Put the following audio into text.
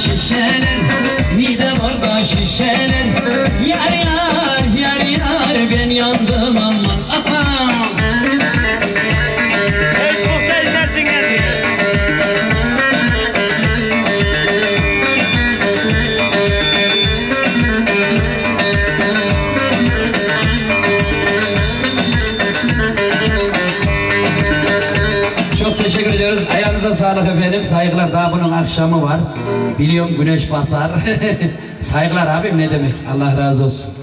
Şişeler, Nidevar'da şişeler. Yar yar yar yar ben yandım aman aman. Facebook'ta izlersin geldi. Çok teşekkür ediyoruz. Ayağınıza sağlık efendim. Saygılar. Daha bunun akşamı var. Biliyorum güneş basar. Saygılar abim ne demek. Allah razı olsun.